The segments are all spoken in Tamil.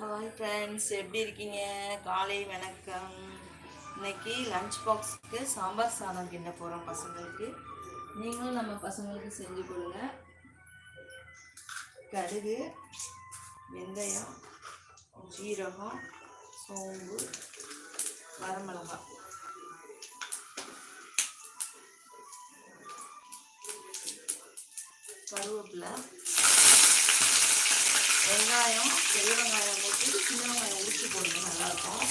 ஹாய் ஃப்ரெண்ட்ஸ் எப்படி இருக்கீங்க? காலை வணக்கம். இன்னைக்கு லஞ்ச் பாக்ஸுக்கு சாம்பார் சாதம் கிண்ட போகிறோம் பசங்களுக்கு. நீங்களும் நம்ம பசங்களுக்கு செஞ்சு கொடுங்க. கடுகு வெந்தயம் ஜீரகம் சோம்பு வரமிளகாய். கருவேப்பிலை. வெங்காயம் பெரிய வெங்காயம் போட்டு சின்ன வெங்காயம் உரிச்சு போடுங்க நல்லாயிருக்கும்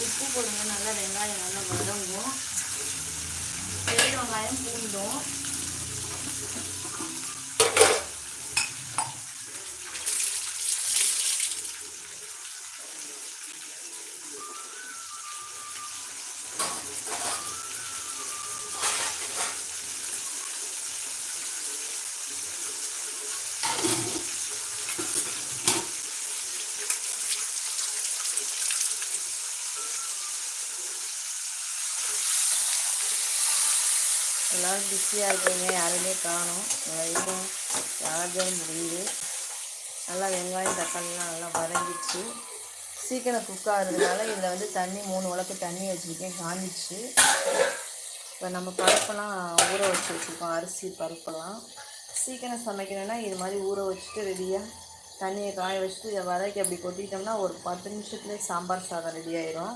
உப்பு போடுங்க நல்லா வெங்காயம் நல்லா வதங்கும் பெரிய வெங்காயம் பூண்டும் எல்லாரும் பிஸியாக இருக்கீங்க யாருமே காணும். வரைக்கும் சார்ஜர் முடியுது நல்லா வெங்காயம் தக்காளிலாம் நல்லா வதங்கிடுச்சு. சீக்கிரம் குக் ஆகிறதுனால இதில் வந்து தண்ணி மூணு உலக்கு தண்ணி வச்சுருக்கேன் காஞ்சிச்சு இப்போ நம்ம பருப்பெல்லாம் ஊற வச்சு வச்சுருக்கோம் அரிசி பருப்பெல்லாம். சீக்கிரம் சமைக்கணும்னா இது மாதிரி ஊற வச்சுட்டு ரெடியாக தண்ணியை காய வச்சுட்டு இதை வதக்கி அப்படி கொட்டிட்டோம்னா ஒரு பத்து நிமிஷத்துலேயே சாம்பார் சாதம் ரெடி ஆயிரும்.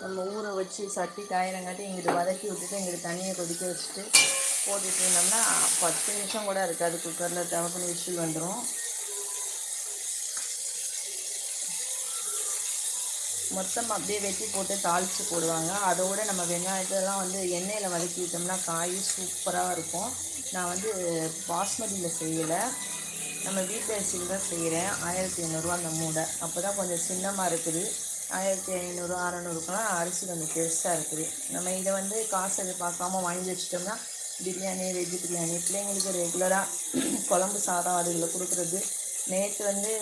நம்ம ஊற வச்சு சட்டி காயிறங்காட்டி இங்கிட்டு வதக்கி விட்டுட்டு இங்கிட்டு தண்ணியை கொதிக்க வச்சுட்டு போட்டுட்டு இருந்தோம்னா பத்து நிமிஷம் கூட இருக்காது. குக்கரில் டவக்குன்னு விசில் வந்துடும் மொத்தமாக அப்படியே வெட்டி போட்டு தாளித்து போடுவாங்க. அதோட நம்ம வெங்காயத்தெல்லாம் வந்து எண்ணெயில் வதக்கி விட்டோம்னா காய் சூப்பராக இருக்கும். நான் வந்து பாஸ்மதியில் செய்யலை. நம்ம வீட்டு அரிசியில் தான் செய்கிறேன் ஆயிரத்தி ஐநூறுரூவா அந்த மூடை. அப்போ தான் கொஞ்சம் சின்னமாக இருக்குது. ஆயிரத்தி ஐநூறு அறநூறுக்கெலாம் அரிசி கொஞ்சம் பெருசாக இருக்குது. நம்ம இதை வந்து காசு எதிர்பார்க்காம பார்க்காம வாங்கி வச்சிட்டோம்னா பிரியாணி வெஜ் பிரியாணி பிள்ளைங்களுக்கு ரெகுலராக குழம்பு சாதம் அதுகளை கொடுக்குறது. நேற்று வந்து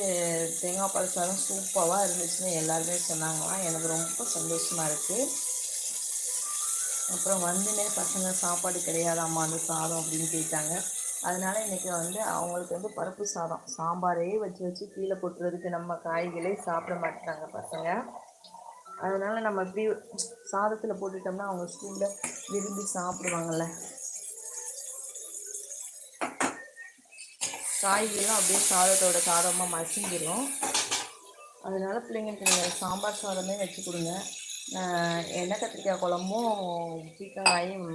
தேங்காய் பால் சாதம் சூப்பராக இருந்துச்சுன்னு எல்லாருமே சொன்னாங்களாம். எனக்கு ரொம்ப சந்தோஷமாக இருக்குது அப்புறம் வந்துனே பசங்க சாப்பாடு கிடையாதாம்மா அந்த சாதம் அப்படின்னு கேட்டாங்க. அதனால இன்றைக்கி வந்து அவங்களுக்கு வந்து பருப்பு சாதம். சாம்பாரே வச்சு வச்சு கீழே கொட்டுறதுக்கு நம்ம காய்களே சாப்பிட மாட்டாங்க பசங்க. அதனால் நம்ம இப்படி சாதத்தில் போட்டுட்டோம்னா அவங்க ஸ்கூலில் விரும்பி சாப்பிடுவாங்கள்ல காய்கறிலாம் அப்படியே சாதத்தோட சாதமாக மசிஞ்சிடும் அதனால் பிள்ளைங்களுக்கு நீங்கள் சாம்பார் சாதமே வச்சு கொடுங்க. நான் எண்ணெய் கத்திரிக்காய் குழம்பும் பீக்காயும்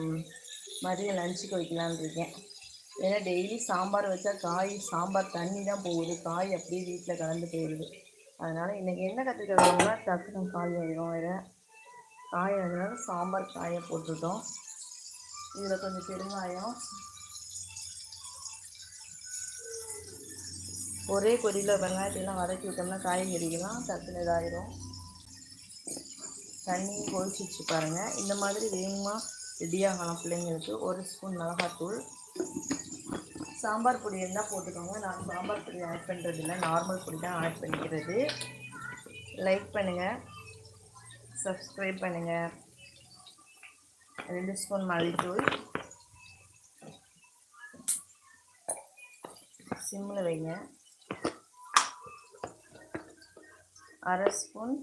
மதியம் லஞ்சுக்கு வைக்கலான் இருக்கேன். ஏன்னா டெய்லி சாம்பார் வச்சா காய் சாம்பார் தண்ணி தான் போகுது. காய் அப்படியே வீட்டில் கலந்து போயிடுது அதனால் இன்றைக்கி என்ன கற்றுக்கிறோம்னா குழம்புனா டக்குனு காய் ஆயிடும் வேறு காய் அதனால சாம்பார் காயை போட்டுட்டோம். இதில் கொஞ்சம் பெருங்காயம். ஒரே கொதியில் வெங்காயத்தையெல்லாம் வதக்கி விட்டோம்னா காய்கறிகள்லாம் டக்குனு இதாகிடும் தண்ணி கொதிச்சிச்சு பாருங்கள் இந்த மாதிரி வேகமாக ரெடியாகலாம் பிள்ளைங்களுக்கு. ஒரு ஸ்பூன் மிளகாத்தூள். சாம்பார் பொடி இருந்தால் போட்டுக்கோங்க. நான் சாம்பார் பொடி ஆட் பண்ணுறது இல்லை நார்மல் பொடி தான் ஆட் பண்ணிக்கிறது. லைக் பண்ணுங்கள் சப்ஸ்கிரைப் பண்ணுங்கள் ரெண்டு ஸ்பூன் மல்லித்தூள். சிம்மில் வைங்க. அரை ஸ்பூன்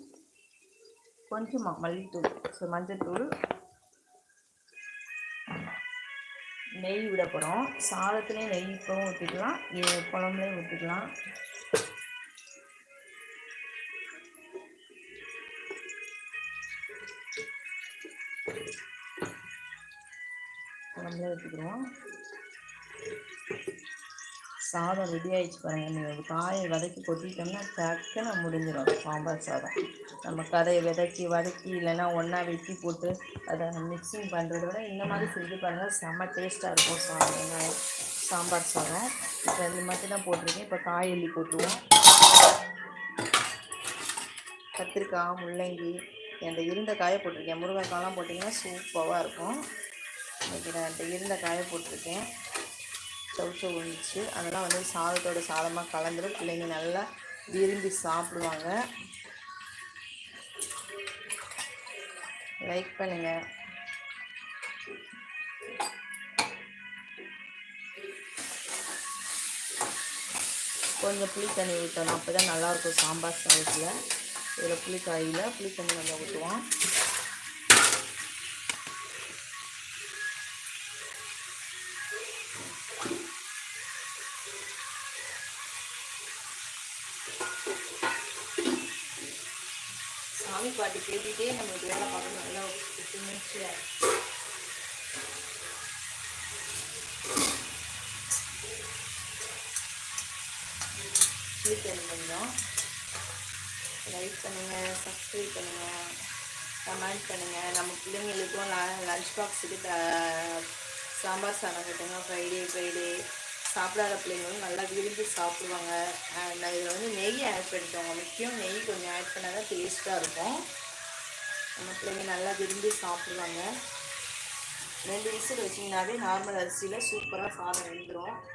கொஞ்சமாக மல்லித்தூள். ஸோ மஞ்சத்தூள். நெய் விட போகிறோம் சாதத்துலேயும் நெய் இப்போவும் ஊற்றிக்கலாம் குழம்புலையும் ஊற்றிக்கலாம் குழம்புல ஊற்றிக்கிறோம் சாதம் ரெடி ஆகிடுச்சு பாருங்கள் நீங்கள் காயை வதக்கி கொட்டிட்டோம்னா டக்குன்னு முடிஞ்சிடும் சாம்பார் சாதம். நம்ம கதையை விதக்கி வதக்கி இல்லைன்னா ஒன்றா வெட்டி போட்டு அதை மிக்சிங் பண்ணுறத விட இந்த மாதிரி செஞ்சு பாருங்கள் செம்ம டேஸ்ட்டாக இருக்கும் சாதம் சாம்பார் சாதம். இப்போ இது மட்டும் தான் போட்டிருக்கேன். இப்போ காய் எள்ளி போட்டுருவோம் கத்திரிக்காய் முள்ளங்கி அந்த இருந்த காயை போட்டிருக்கேன். முருங்கைக்காயெலாம் போட்டிங்கன்னா சூப்பராக இருக்கும். இன்றைக்கி நான் இந்த இருந்த காயை போட்டிருக்கேன். தவிச்ச ஒழிச்சு அதெல்லாம் வந்து சாதத்தோட சாதமாக கலந்துடும் பிள்ளைங்க நல்லா விரும்பி சாப்பிடுவாங்க. லைக் பண்ணுங்கள் கொஞ்சம் புளி தண்ணி ஊற்றணும் அப்போ தான் நல்லாயிருக்கும் சாம்பார் சாதத்தில் இதில் புளிக்காயில் புளி தண்ணி நல்லா ஊற்றுவோம் சாமி பாட்டு கேட்டுகிட்டே நம்மளுக்கு வேலை பார்க்கணும். நல்லா புத்துணர்ச்சியாக புளி தண்ணி கொஞ்சம். லைக் பண்ணுங்கள் சப்ஸ்கிரைப் பண்ணுங்கள் கமெண்ட் பண்ணுங்கள் நம்ம பிள்ளைங்களுக்கும் லஞ்ச் பாக்ஸுக்கு த சாம்பார் சாதம் கட்டுங்க. ஃப்ரைடே ஃப்ரைடே சாப்பிடாத பிள்ளைங்களும் நல்லா விரும்பி சாப்பிடுவாங்க. நான் இதில் வந்து நெய் ஆட் பண்ணிக்கோங்க. முக்கியம் நெய் கொஞ்சம் ஆட் பண்ணால் தான் டேஸ்ட்டாக இருக்கும். நம்ம பிள்ளைங்க நல்லா விரும்பி சாப்பிடுவாங்க. ரெண்டு விசில் வச்சிங்கனாவே நார்மல் அரிசியில் சூப்பராக சாதம் வெந்துடும்